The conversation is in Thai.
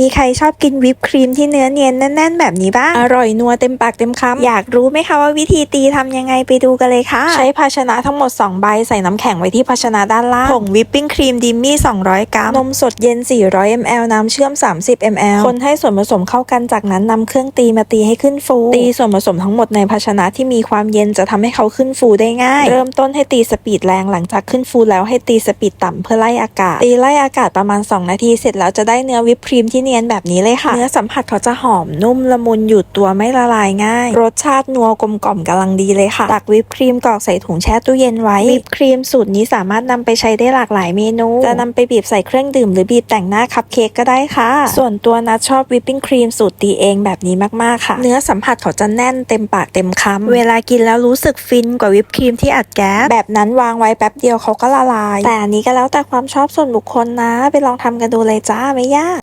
มีใครชอบกินวิปครีมที่เนื้อเนียนแน่น ๆ แบบนี้บ้าง อร่อยนัวเต็มปากเต็มคำ อยากรู้ไหมคะว่าวิธีตีทำยังไงไปดูกันเลยค่ะ ใช้ภาชนะทั้งหมด 2 ใบใส่น้ำแข็งไว้ที่ภาชนะด้านล่าง ผงวิปปิ้งครีมดิมมี่ 200 กรัม นมสดเย็น 400 ml น้ำเชื่อม 30 ml คนให้ส่วนผสมเข้ากันจากนั้นนำเครื่องตีมาตีให้ขึ้นฟู ตีส่วนผสมทั้งหมดในภาชนะที่มีความเย็นจะทำให้เขาขึ้นฟูได้ง่าย เริ่มต้นให้ตีสปีดแรงหลังจากขึ้นฟูแล้วให้ตีสปีดต่ำเพื่อไล่อากาศ ตีไล่อากาศประมาณ 2 นาทีเสร็จแล้วจะได้เนื้อวิปครีมที่เนียนแบบนี้เลยค่ะ เนื้อสัมผัสเขาจะหอมนุ่มละมุนอยู่ตัวไม่ละลายง่าย รสชาตินัวกลมกล่อมกำลังดีเลยค่ะ ตักวิปครีมกรอกใส่ถุงแช่ตู้เย็นไว้ วิปครีมสูตรนี้สามารถนำไปใช้ได้หลากหลายเมนู จะนำไปบีบใส่เครื่องดื่มหรือบีบแต่งหน้าคัพเค้กก็ได้ค่ะ ส่วนตัวนัดชอบวิปปิ้งครีมสูตรตีเองแบบนี้มากๆค่ะ เนื้อสัมผัสเขาจะแน่นเต็มปากเต็มคำเวลากินแล้วรู้สึกฟินกว่าวิปครีมที่อัดแก๊สแบบนั้นวางไว้แป๊บเดียวเขาก็ละลาย แต่อันนี้ก็แล้วแต่ความชอบส่วนบุคคลนะ ไปลองทำกันดูเลยจ้าไม่ยาก